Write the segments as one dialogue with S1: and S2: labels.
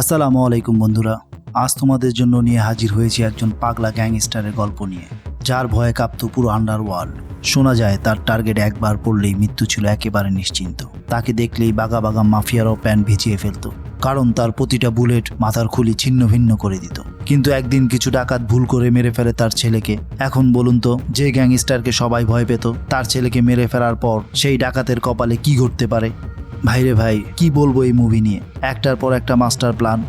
S1: আসসালামু আলাইকুম বন্ধুরা। আজ তোমাদের জন্য নিয়ে হাজির হয়েছি একজন পাগলা গ্যাংস্টারের গল্প নিয়ে, যার ভয়ে কাঁপত পুরো আন্ডারওয়ার্ল্ড শোনা যায়, তার টার্গেট একবার পড়লেই মৃত্যু ছিল একেবারে নিশ্চিন্ত। তাকে দেখলেই বাগা বাগা মাফিয়ারও প্যান ভিজিয়ে ফেলতো, কারণ তার প্রতিটা বুলেট মাথার খুলি ছিন্ন ভিন্ন করে দিত। কিন্তু একদিন কিছু ডাকাত ভুল করে মেরে ফেলে তার ছেলেকে। এখন বলুন তো, যে গ্যাংস্টারকে সবাই ভয় পেত, তার ছেলেকে মেরে ফেলার পর সেই ডাকাতের কপালে কি ঘটতে পারে? ভাইরে ভাই, কি বলব এই মুভি নিয়ে? একটার পর একটা মাস্টার প্ল্যান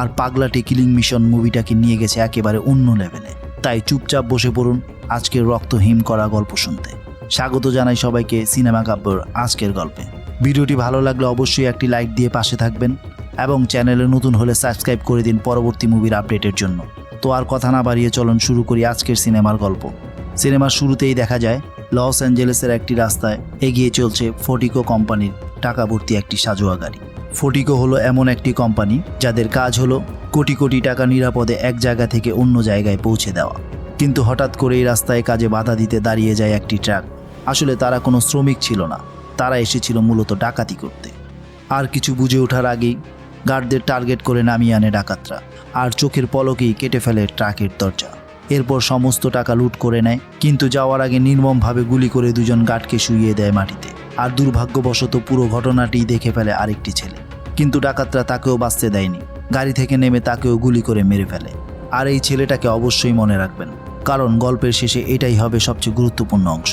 S1: আর পাগলাটি কিলিং মিশন মুভিটাকে নিয়ে গেছে একেবারে অন্য লেভেলে তাই চুপচাপ বসে পড়ুন আজকের রক্ত হিম করা গল্প শুনতে। স্বাগত জানাই সবাইকে সিনেমা কাব্যর আজকের গল্পে। ভিডিওটি ভালো লাগলে অবশ্যই একটি লাইক দিয়ে পাশে থাকবেন, এবং চ্যানেলে নতুন হলে সাবস্ক্রাইব করে দিন পরবর্তী মুভির আপডেটের জন্য। তো আর কথা না বাড়িয়ে চলুন শুরু করি আজকের সিনেমার গল্প। সিনেমার শুরুতেই দেখা যায় লস অ্যাঞ্জেলেসের একটি রাস্তায় এগিয়ে চলছে ফটিকো কোম্পানির টাকা ভর্তি একটি সাজোয়া গাড়ি। ফটিকো হলো এমন একটি কোম্পানি যাদের কাজ হলো কোটি কোটি টাকা নিরাপদে এক জায়গা থেকে অন্য জায়গায় পৌঁছে দেওয়া। কিন্তু হঠাৎ করে এই রাস্তায় কাজে বাধা দিতে দাঁড়িয়ে যায় একটি ট্রাক। আসলে তারা কোনো শ্রমিক ছিল না, তারা এসেছিল মূলত ডাকাতি করতে। আর কিছু বুঝে ওঠার আগেই গার্ডদের টার্গেট করে নামিয়ে আনে ডাকাতরা, আর চোখের পলকেই কেটে ফেলে ট্রাকের দরজা। এরপর সমস্ত টাকা লুট করে নেয়, কিন্তু যাওয়ার আগে নির্মমভাবে গুলি করে দুজন গার্ডকে শুইয়ে দেয় মাটিতে। আর দুর্ভাগ্যবশত পুরো ঘটনাটি দেখে ফেলে আরেকটি ছেলে। কিন্তু ডাকাতরা তাকেও বাঁচতে দেয়নি। গাড়ি থেকে নেমে তাকেও গুলি করে মেরে ফেলে। আর এই ছেলেটাকে অবশ্যই মনে রাখবেন, কারণ গল্পের শেষে এটাই হবে সবচেয়ে গুরুত্বপূর্ণ অংশ।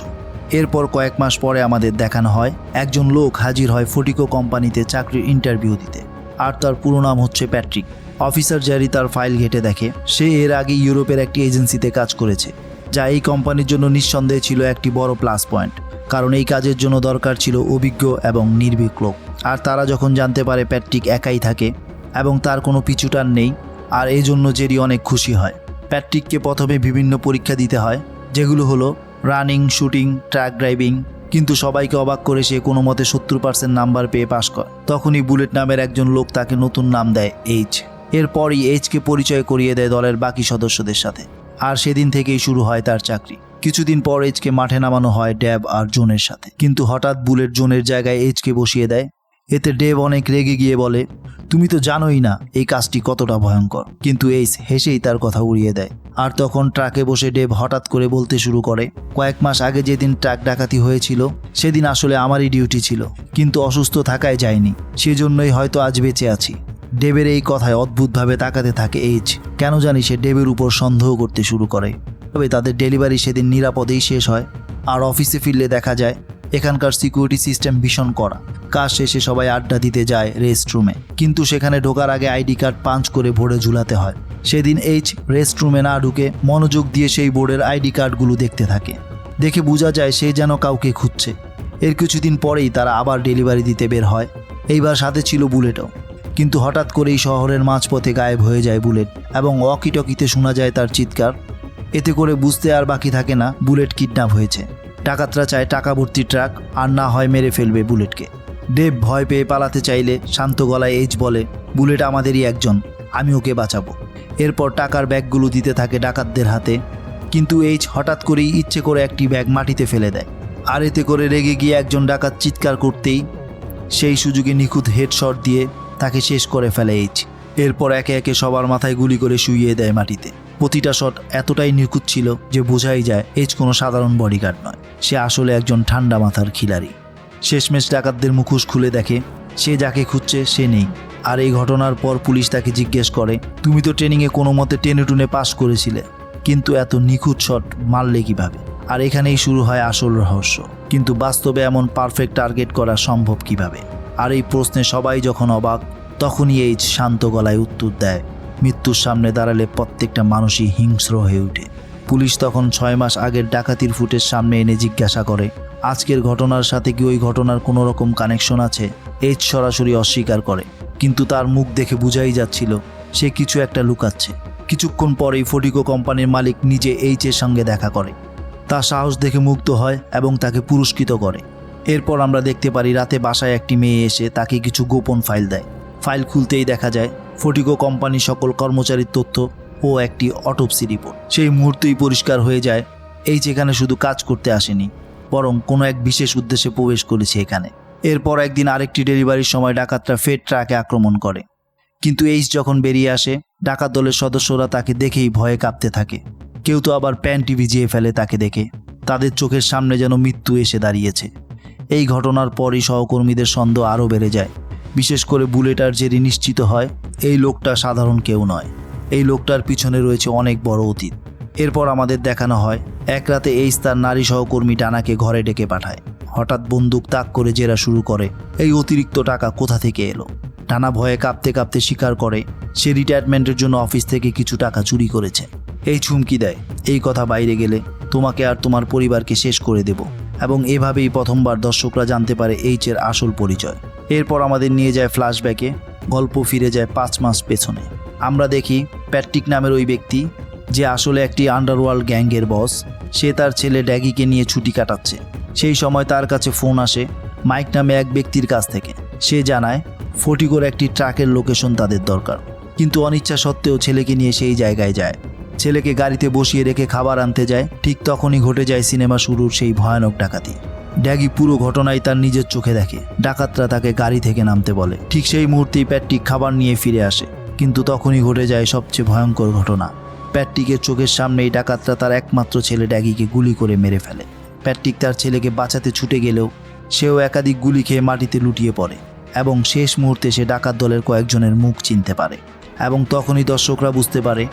S1: এরপর কয়েক মাস পরে আমাদের দেখানো হয়, একজন লোক হাজির হয় ফটিকো কোম্পানিতে চাকরির ইন্টারভিউ দিতে। আর তার পুরো নাম হচ্ছে প্যাট্রিক। অফিসার জ্যারি তার ফাইল ঘেটে দেখে, সে এর আগে ইউরোপের একটি এজেন্সিতে কাজ করেছে, যা এই কোম্পানির জন্য নিঃসন্দেহে ছিল একটি বড় প্লাস পয়েন্ট। কারণ এই কাজের জন্য দরকার ছিল অভিজ্ঞ এবং নির্ভীক লোক। আর তারা যখন জানতে পারে প্যাট্রিক একাই থাকে এবং তার কোনো পিছুটান নেই, আর এই জন্য জেরি অনেক খুশি হয়। প্যাট্রিককে প্রথমে বিভিন্ন পরীক্ষা দিতে হয়, যেগুলো হলো রানিং, শুটিং ট্রাক ড্রাইভিং, কিন্তু সবাইকে অবাক করে সে কোনো মতে সত্তর পার্সেন্ট নাম্বার পেয়ে পাশ করে। তখনই বুলেট নামের একজন লোক তাকে নতুন নাম দেয় এইচ। এরপরই এইচকে পরিচয় করিয়ে দেয় দলের বাকি সদস্যদের সাথে। আর সেদিন থেকেই শুরু হয় তার চাকরি। কিছুদিন পর এইচকে মাঠে নামানো হয় ড্যাব আর জোনের সাথে। কিন্তু হঠাৎ বুলেট জোনের জায়গায় এইচকে বসিয়ে দেয়। এতে ডেভ অনেক রেগে গিয়ে বলে, তুমি তো জানোই না, এই কাজটি কতটা ভয়ঙ্কর। কিন্তু এইচ হেসেই তার কথা উড়িয়ে দেয়। আর তখন ট্রাকে বসে ডেভ হঠাৎ করে বলতে শুরু করে, কয়েক মাস আগে যেদিন ট্রাক ডাকাতি হয়েছিল, সেদিন আসলে আমারই ডিউটি ছিল, কিন্তু অসুস্থ থাকায় যায়নি সেজন্যই হয়তো আজ বেঁচে আছি। ডেবের এই কথায় অদ্ভুতভাবে তাকাতে থাকে এইচ কেন জানি সে ডেবের উপর সন্দেহ করতে শুরু করে। তবে তাদের ডেলিভারি সেদিন নিরাপদেই শেষ হয়। আর অফিসে ফিরলে দেখা যায়, এখানকার সিকিউরিটি সিস্টেম ভীষণ করা কাজ শেষে সবাই আড্ডা দিতে যায় রেস্ট রুমে কিন্তু সেখানে ঢোকার আগে আইডি কার্ড পাঞ্চ করে ভোরে ঝুলাতে হয়। সেদিন এইচ রেস্ট রুমে না ঢুকে মনোযোগ দিয়ে সেই বোর্ডের আইডি কার্ডগুলো দেখতে থাকে। দেখে বোঝা যায় সে যেন কাউকে খুঁজছে। এর কিছুদিন পরেই তারা আবার ডেলিভারি দিতে বের হয়। এইবার সাথে ছিল বুলেটও। কিন্তু হঠাৎ করেই শহরের মাঝপথে গায়েব হয়ে যায় বুলেট এবং অকিটকিতে শোনা যায় তার চিৎকার। এতে করে বুঝতে আর বাকি থাকে না বুলেট কিডন্যাপ হয়েছে। ডাকাতরা চায় টাকা ভর্তি ট্রাক আর না হয় মেরে ফেলবে বুলেটকে। ডেভ ভয় পেয়ে পালাতে চাইলে শান্ত গলায় এইচ বলে, বুলেট আমাদেরই একজন, আমি ওকে বাঁচাবো। এরপর টাকার ব্যাগগুলো দিতে থাকে ডাকাতদের হাতে। কিন্তু এইচ হঠাৎ করেই ইচ্ছে করে একটি ব্যাগ মাটিতে ফেলে দেয়। আর এতে করে রেগে গিয়ে একজন ডাকাত চিৎকার করতেই সেই সুযোগে নিখুঁত হেডশট দিয়ে তাকে শেষ করে ফেলে এইচ। এরপর একে একে সবার মাথায় গুলি করে শুইয়ে দেয় মাটিতে। প্রতিটা শট এতটাই নিখুঁত ছিল যে বোঝাই যায় এইচ কোনো সাধারণ বডিগার্ড নয়। সে আসলে একজন ঠান্ডা মাথার খিলাড়ি। শেষমেশ ডাকাতদের মুখোশ খুলে দেখে, সে যাকে খুঁজছে সে নেই। আর এই ঘটনার পর পুলিশ তাকে জিজ্ঞেস করে, তুমি তো ট্রেনিংয়ে কোনো মতে টেনে টুনে পাশ করেছিলে, কিন্তু এত নিখুঁত শট মারলে কীভাবে? আর এখানেই শুরু হয় আসল রহস্য। কিন্তু বাস্তবে এমন পারফেক্ট টার্গেট করা সম্ভব কীভাবে? আর এই প্রশ্নে সবাই যখন অবাক, তখনই এই শান্ত গলায় উত্তর দেয় মৃত্যুর সামনে দাঁড়ালে প্রত্যেকটা মানুষই হিংস্র হয়ে ওঠে। পুলিশ তখন ছয় মাস আগের ডাকাতির ফুটের সামনে এনে জিজ্ঞাসা করে, আজকের ঘটনার সাথে কি ওই ঘটনার কোনো রকম কানেকশন আছে? এইচ সরাসরি অস্বীকার করে, কিন্তু তার মুখ দেখে বুঝাই যাচ্ছিল, সে কিছু একটা লুকাচ্ছে। কিছুক্ষণ পরেই ফটিকো কোম্পানির মালিক নিজে এইচের সঙ্গে দেখা করে। তার সাহস দেখে মুগ্ধ হয় এবং তাকে পুরস্কৃত করে। এরপর আমরা দেখতে পারি রাতে বাসায় একটি মেয়ে এসে তাকে কিছু গোপন ফাইল দেয়। ফাইল খুলতেই দেখা যায় ফটিকো কোম্পানির সকল কর্মচারীর তথ্য ও একটি অটোপসি রিপোর্ট সেই মুহূর্তেই পরিষ্কার হয়ে যায়, এই যেখানে শুধু কাজ করতে আসেনি, বরং কোনো এক বিশেষ উদ্দেশ্যে প্রবেশ করেছে এখানে। এরপর একদিন আরেকটি ডেলিভারির সময় ডাকাতরা ফের ট্রাকে আক্রমণ করে। কিন্তু এইচ যখন বেরিয়ে আসে, ডাকাত দলের সদস্যরা তাকে দেখেই ভয়ে কাঁপতে থাকে। কেউ তো আবার প্যান্টি ভিজিয়ে ফেলে তাকে দেখে। তাদের চোখের সামনে যেন মৃত্যু এসে দাঁড়িয়েছে। এই ঘটনার পরই সহকর্মীদের সন্দেহ আরও বেড়ে যায়। বিশেষ করে বুলেটার জেরি নিশ্চিত হয় এই লোকটা সাধারণ কেউ নয়। এই লোকটার পিছনে রয়েছে অনেক বড় অতীত। এরপর আমাদের দেখানো হয়, এক রাতে এইচ তার নারী সহকর্মী ডানাকে ঘরে ডেকে পাঠায়। হঠাৎ বন্দুক তাক করে জেরা শুরু করে, এই অতিরিক্ত টাকা কোথা থেকে এলো? টানা ভয়ে কাঁপতে কাঁপতে স্বীকার করে, সে রিটায়ারমেন্টের জন্য অফিস থেকে কিছু টাকা চুরি করেছে। এই ছুমকি দেয়, এই কথা বাইরে গেলে তোমাকে আর তোমার পরিবারকে শেষ করে দেব। এবং এভাবেই প্রথমবার দর্শকরা জানতে পারে এইচের আসল পরিচয়। এরপর আমাদের নিয়ে যায় ফ্ল্যাশব্যাকে গল্প ফিরে যায় পাঁচ মাস পেছনে। আমরা দেখি প্যাট্রিক নামের ওই ব্যক্তি, যে আসলে একটি আন্ডারওয়ার্ল্ড গ্যাংয়ের বস, সে তার ছেলে ড্যাগিকে নিয়ে ছুটি কাটাচ্ছে। সেই সময় তার কাছে ফোন আসে মাইক নামে এক ব্যক্তির কাছ থেকে। সে জানায়, ফটিকোর একটি ট্রাকের লোকেশন তাদের দরকার। কিন্তু অনিচ্ছা সত্ত্বেও ছেলেকে নিয়ে সেই জায়গায় যায়। ছেলেকে গাড়িতে বসিয়ে রেখে খাবার আনতে যায়। ঠিক তখনই ঘটে যায় সিনেমা শুরুর সেই ভয়ানক ডাকাতি। ড্যাগি পুরো ঘটনাই তার নিজের চোখে দেখে। ডাকাতরা তাকে গাড়ি থেকে নামতে বলে। ঠিক সেই মুহূর্তেই প্যাট্রিক খাবার নিয়ে ফিরে আসে। কিন্তু তখনই ঘটে যায় সবচেয়ে ভয়ঙ্কর ঘটনা। প্যাট্রিকের চোখের সামনেই ডাকাতরা তার একমাত্র ছেলে ড্যাগিকে গুলি করে মেরে ফেলে। প্যাট্রিক তার ছেলেকে বাঁচাতে ছুটে গেলেও সেও একাধিক গুলি খেয়ে মাটিতে লুটিয়ে পড়ে এবং শেষ মুহূর্তে সে ডাকাত দলের কয়েকজনের মুখ চিনতে পারে। এবং তখনই দর্শকরা বুঝতে পারে,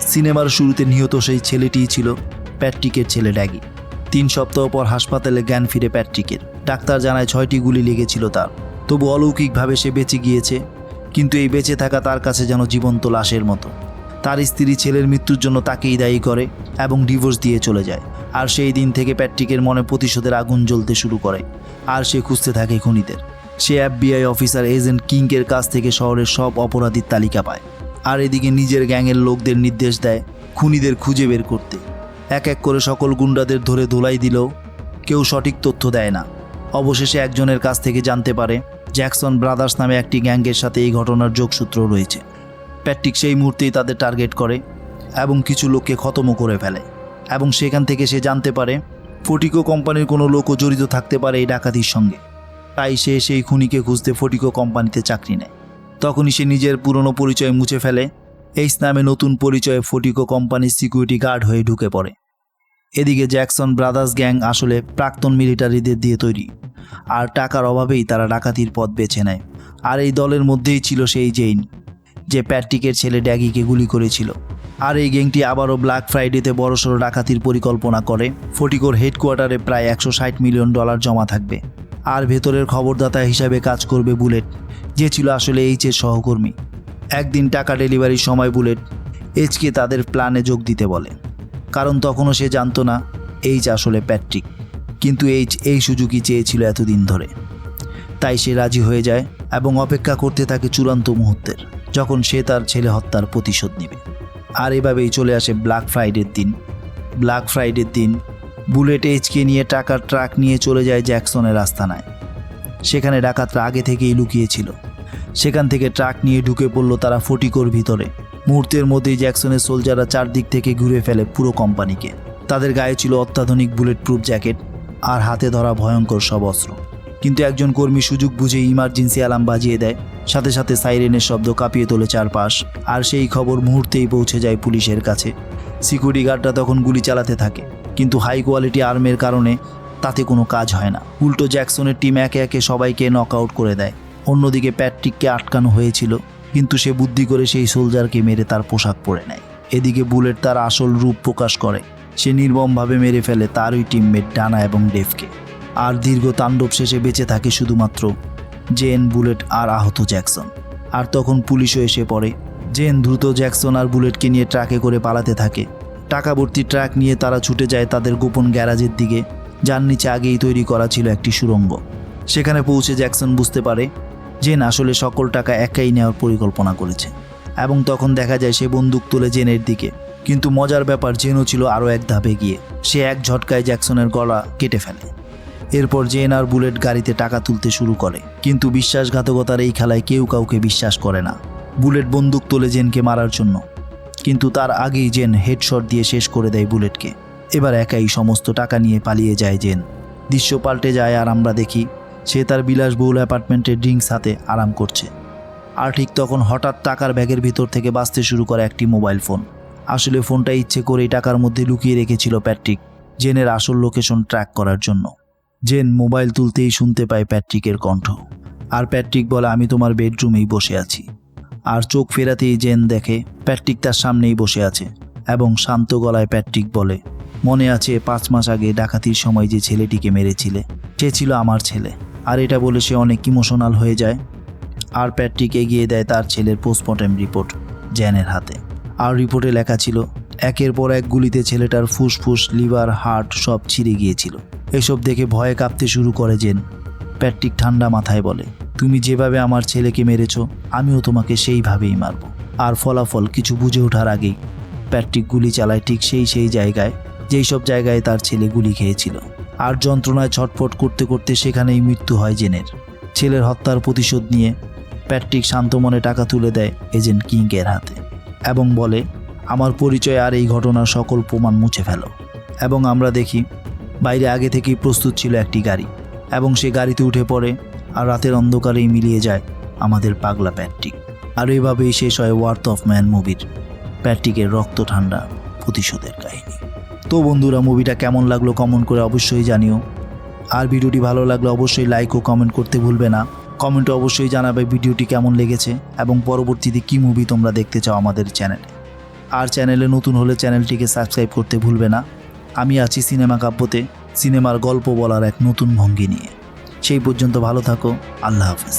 S1: সিনেমার শুরুতে নিহত সেই ছেলেটিই ছিল প্যাট্রিকের ছেলে ড্যাগি। তিন সপ্তাহ পর হাসপাতালে জ্ঞান ফিরে প্যাট্রিকের। ডাক্তার জানায় ছয়টি গুলি লেগেছিল তার। তবু অলৌকিকভাবে সে বেঁচে গিয়েছে, কিন্তু এই বেঁচে থাকা তার কাছে যেন জীবন্ত লাশের মতো। তার স্ত্রী ছেলের মৃত্যুর জন্য তাকেই দায়ী করে এবং ডিভোর্স দিয়ে চলে যায়। আর সেই দিন থেকে প্যাট্রিকের মনে প্রতিশোধের আগুন জ্বলতে শুরু করে। আর সে খুঁজতে থাকে খুনিদের। সে এফবিআই অফিসার এজেন্ট কিংকের কাছ থেকে শহরের সব অপরাধীর তালিকা পায়। আর এদিকে নিজের গ্যাংয়ের লোকদের নির্দেশ দেয় খুনিদের খুঁজে বের করতে। এক এক করে সকল গুন্ডাদের ধরে ধোলাই দিলেও কেউ সঠিক তথ্য দেয় না। অবশেষে একজনের কাছ থেকে জানতে পারে, জ্যাকসন ব্রাদার্স নামে একটি গ্যাংয়ের সাথে এই ঘটনার যোগসূত্র রয়েছে। প্যাট্রিক সেই মুহূর্তেই তাদের টার্গেট করে এবং কিছু লোককে খতমও করে ফেলে এবং সেখান থেকে সে জানতে পারে, ফটিকো কোম্পানির কোনো লোকও জড়িত থাকতে পারে এই ডাকাতির সঙ্গে। তাই সে সেই খুনিকে খুঁজতে ফটিকো কোম্পানিতে চাকরি নেয়। তখনই সে নিজের পুরনো পরিচয় মুছে ফেলে এইস নামে নতুন পরিচয়ে ফটিকো কোম্পানির সিকিউরিটি গার্ড হয়ে ঢুকে পড়ে। এদিকে জ্যাকসন ব্রাদার্স গ্যাং আসলে প্রাক্তন মিলিটারিদের দিয়ে তৈরি, আর টাকার অভাবেই তারা ডাকাতির পথ বেছে নেয়। আর এই দলের মধ্যেই ছিল সেই জেইন, যে প্যাট্রিকের ছেলে ড্যাগিকে গুলি করেছিল। আর এই গ্যাংটি আবারও ব্ল্যাক ফ্রাইডেতে বড়সড় ডাকাতির পরিকল্পনা করে। ফটিকোর হেডকোয়ার্টারে প্রায় একশো ষাট মিলিয়ন ডলার জমা থাকবে। আর ভেতরের খবরদাতা হিসাবে কাজ করবে বুলেট, যে ছিল আসলে এইচের সহকর্মী। একদিন টাকা ডেলিভারির সময় বুলেট এইচকে তাদের প্ল্যানে যোগ দিতে বলে। কারণ তখনও সে জানতো না, এইচ আসলে প্যাট্রিক। কিন্তু এইচ এই সুযোগই চেয়েছিল এতদিন ধরে। তাই সে রাজি হয়ে যায় এবং অপেক্ষা করতে থাকে চূড়ান্ত মুহূর্তের, যখন সে তার ছেলে হত্যার প্রতিশোধ নেবে। আর এভাবেই চলে আসে ব্ল্যাক ফ্রাইডের দিন। ব্ল্যাক ফ্রাইডের দিন, বুলেট এইচকে নিয়ে টাকার ট্রাক নিয়ে চলে যায় জ্যাকসনের আস্তানায়। সেখানে ডাকাতরা আগে থেকেই লুকিয়েছিল সেখান থেকে ট্রাক নিয়ে ঢুকে পড়ল তারা ফটিকোর ভিতরে। মুহূর্তের মধ্যেই জ্যাকসনের সোলজাররা চারদিক থেকে ঘুরে ফেলে পুরো কোম্পানিকে। তাদের গায়ে ছিল অত্যাধুনিক বুলেট প্রুফ জ্যাকেট আর হাতে ধরা ভয়ঙ্কর সব অস্ত্র। কিন্তু একজন কর্মী সুযোগ বুঝে ইমার্জেন্সি অ্যালার্ম বাজিয়ে দেয়, সাথে সাথে সাইরেনের শব্দ কাঁপিয়ে তোলে চারপাশ, আর সেই খবর মুহূর্তেই পৌঁছে যায় পুলিশের কাছে। সিকিউরিটি গার্ডরা তখন গুলি চালাতে থাকে, কিন্তু হাই কোয়ালিটি আর্মের কারণে তাতে কোনো কাজ হয় না। উল্টো জ্যাকসনের টিম একে একে সবাইকে নক আউট করে দেয়। অন্যদিকে প্যাট্রিককে আটকানো হয়েছিল, কিন্তু সে বুদ্ধি করে সেই সোলজারকে মেরে তার পোশাক পরে নেয়। এদিকে বুলেট তার আসল রূপ প্রকাশ করে। সে নির্মমভাবে মেরে ফেলে তারই টিমমেট ডানা এবং ডেভকে। আর দীর্ঘ তাণ্ডব শেষে বেঁচে থাকে শুধুমাত্র জেন, বুলেট আর আহত জ্যাকসন। আর তখন পুলিশও এসে পড়ে। জেন দ্রুত জ্যাকসন আর বুলেটকে নিয়ে ট্রাকে করে পালাতে থাকে। টাকা ভর্তি ট্রাক নিয়ে তারা ছুটে যায় তাদের গোপন গ্যারাজের দিকে, যার নিচে আগেই তৈরি করা ছিল একটি সুড়ঙ্গ। সেখানে পৌঁছে জ্যাকসন বুঝতে পারে জেন আসলে সকল টাকা একাই নেওয়ার পরিকল্পনা করেছে। এবং তখন দেখা যায় সে বন্দুক তুলে জেনের দিকে। কিন্তু মজার ব্যাপার, জেনও ছিল আরও এক ধাপে গিয়ে সে এক ঝটকায় জ্যাকসনের গলা কেটে ফেলে। এরপর জেন আর বুলেট গাড়িতে টাকা তুলতে শুরু করে। কিন্তু বিশ্বাসঘাতকতার এই খেলায় কেউ কাউকে বিশ্বাস করে না। বুলেট বন্দুক তোলে জেনকে মারার জন্য। কিন্তু তার আগেই জেন হেডশট দিয়ে শেষ করে দেয় বুলেটকে। এবার একাই সমস্ত টাকা নিয়ে পালিয়ে যায় জেন। দৃশ্য পাল্টে যায় আর আমরা দেখি সে তার বিলাসবহুল অ্যাপার্টমেন্টে ড্রিঙ্কস হাতে আরাম করছে। আর ঠিক তখন হঠাৎ টাকার ব্যাগের ভিতর থেকে বাঁচতে শুরু করে একটি মোবাইল ফোন। আসলে ফোনটা ইচ্ছে করেই টাকার মধ্যে লুকিয়ে রেখেছিল প্যাট্রিক, জেনের আসল লোকেশন ট্র্যাক করার জন্য। জেন মোবাইল তুলতেই শুনতে পায় প্যাট্রিকের কণ্ঠ। আর প্যাট্রিক বলে, আমি তোমার বেডরুমেই বসে আছি। আর চোখ ফেরাতেই জেন দেখে, প্যাট্রিক তার সামনেই বসে আছে এবং শান্ত গলায় প্যাট্রিক বলে, মনে আছে, পাঁচ মাস আগে ডাকাতির সময় যে ছেলেটিকে মেরেছিলে, সে ছিল আমার ছেলে। আর এটা বলে সে অনেক ইমোশনাল হয়ে যায়। আর প্যাট্রিক এগিয়ে দেয় তার ছেলের পোস্টমর্টেম রিপোর্ট, জ্যানের হাতে। আর রিপোর্টে লেখা ছিল, একের পর এক গুলিতে ছেলেটার ফুসফুস, লিভার, হার্ট সব ছিঁড়ে গিয়েছিল। এসব দেখে ভয়ে কাঁপতে শুরু করে জেন। প্যাট্রিক ঠান্ডা মাথায় বলে, তুমি যেভাবে আমার ছেলেকে মেরেছ, আমিও তোমাকে সেইভাবেই মারব। আর ফলাফল কিছু বুঝে ওঠার আগেই, প্যাট্রিক গুলি চালায় ঠিক সেই সেই জায়গায়, যেই সব জায়গায় তার ছেলে গুলি খেয়েছিল। আর যন্ত্রণায় ছটফট করতে করতে সেখানেই মৃত্যু হয় জেনের। ছেলের হত্যার প্রতিশোধ নিয়ে প্যাট্রিক শান্ত মনে টাকা তুলে দেয় এজেন্ট কিংকের হাতে এবং বলে, আমার পরিচয় আর এই ঘটনার সকল প্রমাণ মুছে ফেলো। এবং আমরা দেখি, বাইরে আগে থেকেই প্রস্তুত ছিল একটি গাড়ি এবং সে গাড়িতে উঠে পড়ে আর রাতের অন্ধকারেই মিলিয়ে যায় আমাদের পাগলা প্যাট্রিক। আর এভাবেই শেষ হয় ওয়ার্থ অফ ম্যান মুভির প্যাট্রিকের রক্ত ঠান্ডা প্রতিশোধের কাহিনী। তো বন্ধুরা মুভিটা কেমন লাগল কমেন্ট করে অবশ্যই জানিও। আর ভিডিওটি ভালো লাগলে অবশ্যই লাইক ও কমেন্ট করতে ভুলবে না। কমেন্টে অবশ্যই জানাবে ভিডিওটি কেমন লেগেছে এবং পরবর্তীতে কী মুভি তোমরা দেখতে চাও আমাদের চ্যানেলে আর চ্যানেলে নতুন হলে চ্যানেলটিকে সাবস্ক্রাইব করতে ভুলবে না। আমি আছি সিনেমা কাব্যতে, সিনেমার গল্প বলার এক নতুন ভঙ্গি নিয়ে। সেই পর্যন্ত ভালো থাকো, আল্লাহ হাফেজ।